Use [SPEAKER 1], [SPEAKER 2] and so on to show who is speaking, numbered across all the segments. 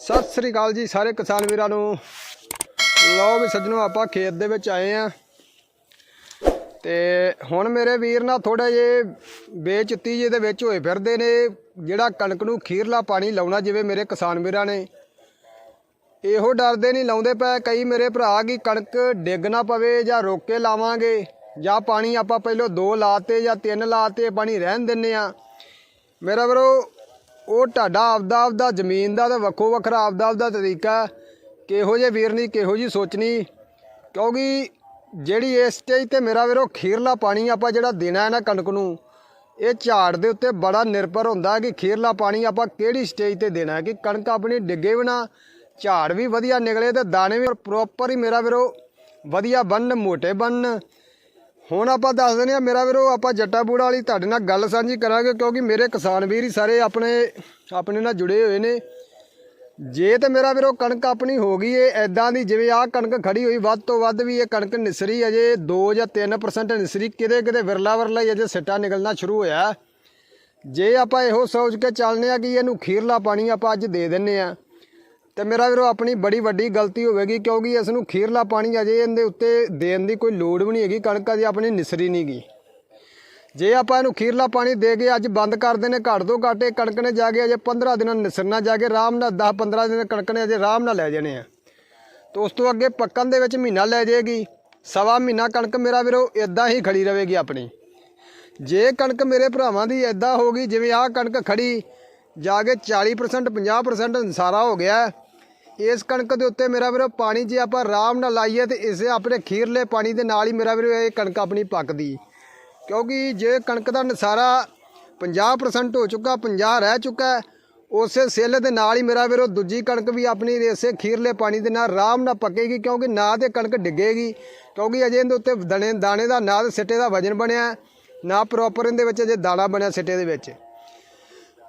[SPEAKER 1] ਸਤਿ ਸ੍ਰੀ ਅਕਾਲ ਜੀ ਸਾਰੇ ਕਿਸਾਨ ਵੀਰਾਂ ਨੂੰ। ਲਓ ਵੀ ਸੱਜਣੋ, ਆਪਾਂ ਖੇਤ ਦੇ ਵਿੱਚ ਆਏ ਆ। ਤੇ ਹੁਣ ਮੇਰੇ ਵੀਰ ਨਾ ਥੋੜਾ ਜੇ ਬੇਚਿੱਤੀ ਜੇ ਦੇ ਵਿੱਚ ਹੋਏ ਫਿਰਦੇ ਨੇ, ਜਿਹੜਾ ਕਣਕ ਨੂੰ ਖੀਰਲਾ ਪਾਣੀ ਲਾਉਣਾ ਜਿਵੇਂ ਮੇਰੇ ਕਿਸਾਨ ਵੀਰਾਂ ਨੇ। ਇਹੋ ਡਰਦੇ ਨਹੀਂ ਲਾਉਂਦੇ ਪਏ, ਕਈ ਮੇਰੇ ਭਰਾ ਕੀ ਕਣਕ ਡਿੱਗ ਨਾ ਪਵੇ ਜਾਂ ਰੋਕ ਕੇ ਲਾਵਾਂਗੇ, ਜਾਂ ਪਾਣੀ ਆਪਾਂ ਪਹਿਲਾਂ ਦੋ ਲਾਤੇ ਜਾਂ ਤਿੰਨ ਲਾਤੇ ਪਾਣੀ ਰਹਿਣ ਦਿੰਨੇ ਆ। ਮੇਰਾ ਵੀਰੋ ਉਹ ਤੁਹਾਡਾ ਆਪਦਾ ਆਪਦਾ ਜ਼ਮੀਨ ਦਾ ਤੇ ਵੱਖੋ ਵੱਖਰਾ ਆਪਦਾ ਆਪਦਾ ਤਰੀਕਾ ਕਿਹੋ ਜੇ ਵੀਰਨੀ ਕਿਹੋ ਜੀ ਸੋਚਣੀ ਕਿਉਂਕਿ ਜਿਹੜੀ ਇਸ ਸਟੇਜ ਤੇ ਮੇਰਾ ਵੀਰੋ ਖੀਰਲਾ ਪਾਣੀ ਆਪਾਂ ਜਿਹੜਾ ਦੇਣਾ ਹੈ ਨਾ ਕਣਕ ਨੂੰ, ਇਹ ਝਾੜ ਦੇ ਉੱਤੇ ਬੜਾ ਨਿਰਭਰ ਹੁੰਦਾ ਕਿ ਖੀਰਲਾ ਪਾਣੀ ਆਪਾਂ ਕਿਹੜੀ ਸਟੇਜ ਤੇ ਦੇਣਾ ਕਿ ਕਣਕ ਆਪਣੀ ਡਿੱਗੇ ਵੀ ਨਾ, ਝਾੜ ਵੀ ਵਧੀਆ ਨਿਕਲੇ ਤੇ ਦਾਣੇ ਵੀ ਪ੍ਰੋਪਰ ਹੀ ਮੇਰਾ ਵੀਰੋ ਵਧੀਆ ਬਣਨ, ਮੋਟੇ ਬਣਨ। ਹੁਣ ਆਪਾਂ ਦੱਸ ਦਿੰਦੇ ਆ ਮੇਰਾ ਵੀਰੋ, ਆਪਾਂ ਜੱਟਾ ਬੂੜਾ ਵਾਲੀ ਤੁਹਾਡੇ ਨਾਲ ਗੱਲ ਸਾਂਝੀ ਕਰਾਂਗੇ, ਕਿਉਂਕਿ ਮੇਰੇ ਕਿਸਾਨ ਵੀਰ ਹੀ ਸਾਰੇ ਆਪਣੇ ਆਪਣੇ ਨਾਲ ਜੁੜੇ ਹੋਏ ਨੇ। ਜੇ ਤੇ ਮੇਰਾ ਵੀਰੋ, ਕਣਕ ਆਪਣੀ ਹੋ ਗਈ ਏ ਐਦਾਂ ਦੀ ਜਿਵੇਂ ਆਹ ਕਣਕ ਖੜੀ ਹੋਈ, ਵੱਧ ਤੋਂ ਵੱਧ ਵੀ ਇਹ ਕਣਕ ਨਿਸਰੀ ਅਜੇ 2 ਜਾਂ 3% ਨਿਸਰੀ, ਕਿਤੇ ਕਿਤੇ ਵਿਰਲਾ ਵਿਰਲਾ ਹੀ ਅਜੇ ਸਿੱਟਾ ਨਿਕਲਣਾ ਸ਼ੁਰੂ ਹੋਇਆ। ਜੇ ਆਪਾਂ ਇਹੋ ਸੋਚ ਕੇ ਚੱਲਨੇ ਆ ਕਿ ਇਹਨੂੰ ਖੀਰਲਾ ਪਾਣੀ ਆਪਾਂ ਅੱਜ ਦੇ ਦਿੰਨੇ ਆ ਤੇ ਮੇਰਾ ਵੀਰੋ, ਆਪਣੀ ਬੜੀ ਵੱਡੀ ਗਲਤੀ ਹੋਵੇਗੀ ਕਿਉਂਕਿ ਇਸ ਨੂੰ ਖੀਰਲਾ ਪਾਣੀ ਅਜੇ ਇਹਦੇ ਉੱਤੇ ਦੇਣ ਦੀ ਕੋਈ ਲੋੜ ਵੀ ਨਹੀਂ ਹੈਗੀ, ਕਣਕ ਅਜੇ ਆਪਣੀ ਨਿਸਰੀ ਨਹੀਂ ਗਈ। ਜੇ ਆਪਾਂ ਇਹਨੂੰ ਖੀਰਲਾ ਪਾਣੀ ਦੇ ਕੇ ਅੱਜ ਬੰਦ ਕਰ ਦੇਣੇ, ਘੱਟ ਤੋਂ ਘੱਟ ਇਹ ਕਣਕ ਨੇ ਜਾ ਕੇ ਅਜੇ 15 ਦਿਨਾਂ ਨਿਸਰਨਾ, ਜਾ ਕੇ ਆਰਾਮ ਨਾਲ 10 15 ਦਿਨ ਕਣਕ ਨੇ ਅਜੇ ਆਰਾਮ ਨਾਲ ਲੈ ਜਾਣੇ ਆ। ਤੇ ਉਸ ਤੋਂ ਅੱਗੇ ਪੱਕਣ ਦੇ ਵਿੱਚ ਮਹੀਨਾ ਲੈ ਜਾਏਗੀ, ਸਵਾ ਮਹੀਨਾ ਕਣਕ ਮੇਰਾ ਵੀਰੋ ਇਦਾਂ ਹੀ ਖੜੀ ਰਹੇਗੀ ਆਪਣੀ। ਜੇ ਕਣਕ ਮੇਰੇ ਭਰਾਵਾਂ ਦੀ ਇਦਾਂ ਹੋ ਗਈ, ਜਿਵੇਂ ਆਹ ਕਣਕ ਖੜੀ, ਜਾ ਕੇ 40% 50% ਸਾਰਾ ਹੋ ਗਿਆ ਇਸ ਕਣਕ ਦੇ ਉੱਤੇ ਮੇਰਾ ਵੀਰੋ ਪਾਣੀ ਜੇ ਆਪਾਂ ਆਰਾਮ ਨਾਲ ਲਾਈਏ ਤੇ ਇਸੇ ਆਪਣੇ ਖੀਰਲੇ ਪਾਣੀ ਦੇ ਨਾਲ ਹੀ ਮੇਰਾ ਵੀਰੋ ਇਹ ਕਣਕ ਆਪਣੀ ਪੱਕਦੀ। ਕਿਉਂਕਿ ਜੇ ਕਣਕ ਦਾ ਨਸਾਰਾ 50% ਹੋ ਚੁੱਕਾ 50 ਰਹਿ ਚੁੱਕਾ ਉਸੇ ਸਿੱਲ ਦੇ ਨਾਲ ਹੀ ਮੇਰਾ ਵੀਰੋ ਦੂਜੀ ਕਣਕ ਵੀ ਆਪਣੀ ਇਸੇ ਖੀਰਲੇ ਪਾਣੀ ਦੇ ਨਾਲ ਆਰਾਮ ਨਾਲ ਪੱਕੇਗੀ, ਕਿਉਂਕਿ ਨਾ ਤੇ ਕਣਕ ਡਿੱਗੇਗੀ, ਕਿਉਂਕਿ ਅਜੇ ਇਹਦੇ ਉੱਤੇ ਦਣੇ ਦਾਣੇ ਦਾ ਨਾ ਤੇ ਸਿੱਟੇ ਦਾ ਵਜਨ ਬਣਿਆ, ਨਾ ਪ੍ਰੋਪਰ ਇਹਦੇ ਵਿੱਚ ਅਜੇ ਦਾਣਾ ਬਣਿਆ ਸਿੱਟੇ ਦੇ ਵਿੱਚ।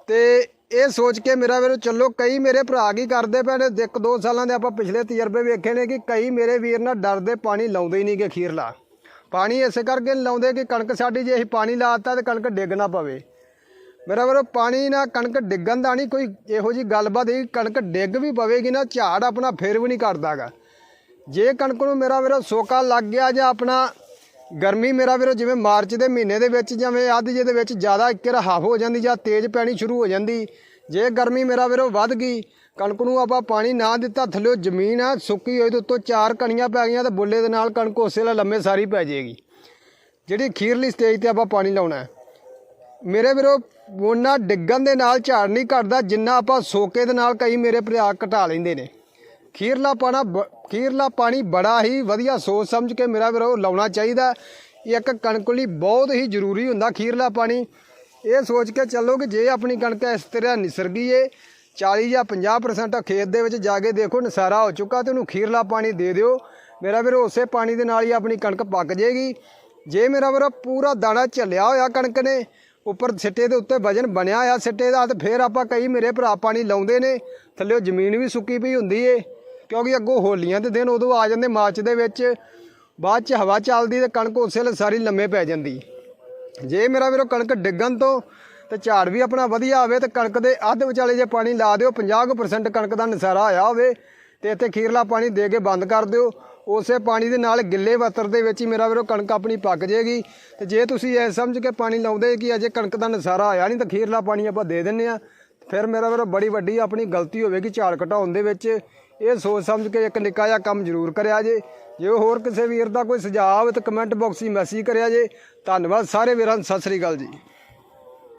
[SPEAKER 1] ਤੇ ਇਹ ਸੋਚ ਕੇ ਮੇਰਾ ਵੀਰੋ, ਚੱਲੋ, ਕਈ ਮੇਰੇ ਭਰਾ ਕੀ ਕਰਦੇ ਪਏ ਨੇ। ਇੱਕ ਦੋ ਸਾਲਾਂ ਦੇ ਆਪਾਂ ਪਿਛਲੇ ਤਜਰਬੇ ਵੇਖੇ ਨੇ ਕਿ ਕਈ ਮੇਰੇ ਵੀਰ ਨਾਲ ਡਰਦੇ ਪਾਣੀ ਲਾਉਂਦੇ ਹੀ ਨਹੀਂ ਨਹੀਂਗੇ ਖੀਰਲਾ ਪਾਣੀ ਇਸੇ ਕਰਕੇ ਨਹੀਂ ਲਾਉਂਦੇ ਕਿ ਕਣਕ ਸਾਡੀ ਜੇ ਅਸੀਂ ਪਾਣੀ ਲਾਤਾ ਤੇ ਕਣਕ ਡਿੱਗ ਨਾ ਪਵੇ। ਮੇਰਾ ਵੀਰੋ, ਪਾਣੀ ਨਾ ਕਣਕ ਡਿੱਗਣ ਦਾ ਨਹੀਂ ਕੋਈ ਇਹੋ ਜੀ ਗੱਲਬਾਤ ਹੈ ਕਣਕ ਡਿੱਗ ਵੀ ਪਵੇਗੀ ਨਾ, ਝਾੜ ਆਪਣਾ ਫੇਰ ਵੀ ਨਹੀਂ ਕਰਦਾਗਾ ਜੇ ਕਣਕ ਨੂੰ ਮੇਰਾ ਵੀਰੋ, ਸੋਕਾ ਲੱਗ ਗਿਆ ਜਾਂ ਆਪਣਾ ਗਰਮੀ ਮੇਰਾ ਵੀਰੋ, ਜਿਵੇਂ ਮਾਰਚ ਦੇ ਮਹੀਨੇ ਦੇ ਵਿੱਚ ਜਿਵੇਂ ਅੱਧ ਜੇ ਦੇ ਵਿੱਚ ਜ਼ਿਆਦਾ ਇੱਕ ਹਾਫ ਹੋ ਜਾਂਦੀ ਜਾਂ ਤੇਜ਼ ਪੈਣੀ ਸ਼ੁਰੂ ਹੋ ਜਾਂਦੀ, ਜੇ ਗਰਮੀ ਮੇਰਾ ਵੀਰੋ ਵੱਧ ਗਈ, ਕਣਕ ਨੂੰ ਆਪਾਂ ਪਾਣੀ ਨਾ ਦਿੱਤਾ ਥੱਲੇ ਜ਼ਮੀਨ ਆ, ਸੁੱਕੀ ਹੋਈ ਤੇ ਉੱਤੋਂ ਚਾਰ ਕਣੀਆਂ ਪੈ ਗਈਆਂ ਤੇ ਬੁੱਲੇ ਦੇ ਨਾਲ ਕਣਕ ਉਸੇ ਵੇਲੇ ਲੰਮੇ ਸਾਰੀ ਪੈ ਜਾਏਗੀ। ਜਿਹੜੀ ਖੀਰਲੀ ਸਟੇਜ ਤੇ ਆਪਾਂ ਪਾਣੀ ਲਾਉਣਾ ਮੇਰੇ ਵੀਰੋ, ਉਹਨਾਂ ਡਿੱਗਣ ਦੇ ਨਾਲ ਝਾੜ ਨਹੀਂ ਘਟਦਾ, ਜਿੰਨਾ ਆਪਾਂ ਸੋਕੇ ਦੇ ਨਾਲ ਕਈ ਮੇਰੇ ਭਰਾ ਘਟਾ ਲੈਂਦੇ ਨੇ। ਖੀਰਲਾ ਪਾਣਾ ਬ- ਖੀਰਲਾ ਪਾਣੀ ਬੜਾ ਹੀ ਵਧੀਆ ਸੋਚ ਸਮਝ ਕੇ ਮੇਰਾ ਵੀਰੋ ਲਾਉਣਾ ਚਾਹੀਦਾ ਇੱਕ ਕਣਕ ਲਈ ਬਹੁਤ ਹੀ ਜ਼ਰੂਰੀ ਹੁੰਦਾ ਖੀਰਲਾ ਪਾਣੀ। ਇਹ ਸੋਚ ਕੇ ਚੱਲੋ ਕਿ ਜੇ ਆਪਣੀ ਕਣਕ ਇਸ ਤਰ੍ਹਾਂ ਨਿਸਰ ਗਈ ਏ 40 ਜਾਂ 50% ਖੇਤ ਦੇ ਵਿੱਚ ਜਾ ਕੇ ਦੇਖੋ ਨਸਾਰਾ ਹੋ ਚੁੱਕਾ ਤੇ ਉਹਨੂੰ ਖੀਰਲਾ ਪਾਣੀ ਦੇ ਦਿਓ। ਮੇਰਾ ਵੀਰੋ ਉਸੇ ਪਾਣੀ ਦੇ ਨਾਲ ਹੀ ਆਪਣੀ ਕਣਕ ਪੱਕ ਜੇਗੀ। ਜੇ ਮੇਰਾ ਵੀਰੋ ਪੂਰਾ ਦਾਣਾ ਝੱਲਿਆ ਹੋਇਆ ਕਣਕ ਨੇ, ਉੱਪਰ ਸਿੱਟੇ ਦੇ ਉੱਤੇ ਵਜਨ ਬਣਿਆ ਹੋਇਆ ਸਿੱਟੇ ਦਾ ਤੇ ਫਿਰ ਆਪਾਂ ਕਈ ਮੇਰੇ ਭਰਾ ਪਾਣੀ ਲਾਉਂਦੇ ਨੇ। ਥੱਲੇ ਜ਼ਮੀਨ ਵੀ ਸੁੱਕੀ ਪਈ ਹੁੰਦੀ ਏ। ਕਿਉਂਕਿ ਅੱਗੋਂ ਹੋਲੀਆਂ ਦੇ ਦਿਨ ਉਦੋਂ ਆ ਜਾਂਦੇ ਮਾਰਚ ਦੇ ਵਿੱਚ, ਬਾਅਦ ਚ ਹਵਾ ਚੱਲਦੀ ਤੇ ਕਣਕ ਉਸੇ ਵੇਲੇ ਸਾਰੀ ਲੰਮੇ ਪੈ ਜਾਂਦੀ। ਜੇ ਮੇਰਾ ਵੀਰੋ ਕਣਕ ਡਿੱਗਣ ਤੋਂ ਤੇ ਝਾੜ ਵੀ ਆਪਣਾ ਵਧੀਆ ਆਵੇ ਤੇ ਕਣਕ ਦੇ ਅੱਧ ਵਿਚਾਲੇ ਜੇ ਪਾਣੀ ਲਾ ਦਿਓ 50% ਕਣਕ ਦਾ ਨਸਾਰਾ ਆਇਆ ਹੋਵੇ ਤੇ ਇੱਥੇ ਖੀਰਲਾ ਪਾਣੀ ਦੇ ਕੇ ਬੰਦ ਕਰ ਦਿਓ। ਉਸੇ ਪਾਣੀ ਦੇ ਨਾਲ ਗਿੱਲੇ ਵਤਰ ਦੇ ਵਿੱਚ ਹੀ ਮੇਰਾ ਵੀਰੋ ਕਣਕ ਆਪਣੀ ਪੱਕ ਜੇਗੀ। ਤੇ ਜੇ ਤੁਸੀਂ ਇਹ ਸਮਝ ਕੇ ਪਾਣੀ ਲਾਉਂਦੇ ਕਿ ਅਜੇ ਕਣਕ ਦਾ ਨਸਾਰਾ ਆਇਆ ਨਹੀਂ ਤਾਂ ਖੀਰਲਾ ਪਾਣੀ ਆਪਾਂ ਦੇ ਦਿੰਨੇ ਆ। ਫਿਰ ਮੇਰਾ ਵੀਰੋ ਬੜੀ ਵੱਡੀ ਆਪਣੀ ਗਲਤੀ ਹੋਵੇਗੀ ਝਾੜ ਘਟਾਉਣ ਦੇ ਵਿੱਚ। ਇਹ ਸੋਚ ਸਮਝ ਕੇ ਇੱਕ ਨਿੱਕਾ ਜਿਹਾ ਕੰਮ ਜ਼ਰੂਰ ਕਰਿਆ ਜੇ। ਜੇ ਹੋਰ ਕਿਸੇ ਵੀਰ ਦਾ ਕੋਈ ਸੁਝਾਅ ਹੋਵੇ ਤਾਂ ਕਮੈਂਟ ਬਾਕਸ 'ਚ ਮੈਸੇਜ ਕਰਿਆ ਜੇ। ਧੰਨਵਾਦ ਸਾਰੇ ਵੀਰਾਂ ਨੂੰ, ਸਤਿ ਸ੍ਰੀ ਅਕਾਲ ਜੀ।